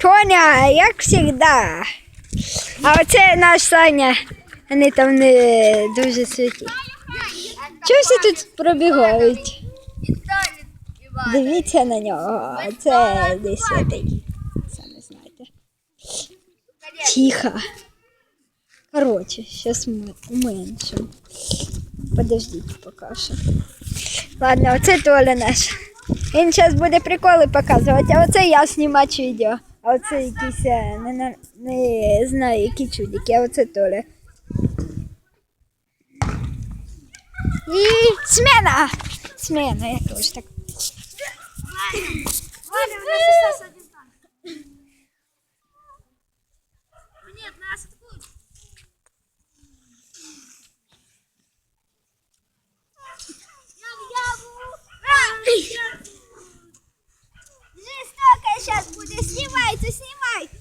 Тоня, як завжди. А оце наш Саня. Вони там не дуже святі. Чого всі тут пробігають? Дивіться на нього. Це не святий. Самі знаєте. Тихо. Короче, сейчас мы уменьшим. Подождите пока що. Ладно, оце Толя наш. Він зараз буде приколи показувати, а оце я знімати відео. А оце якісь, е, не, на- не знаю, які чудики, а оце Толя. І смена! Смена, я теж так. Валя, у нас остался буде, знімайте, знімайте.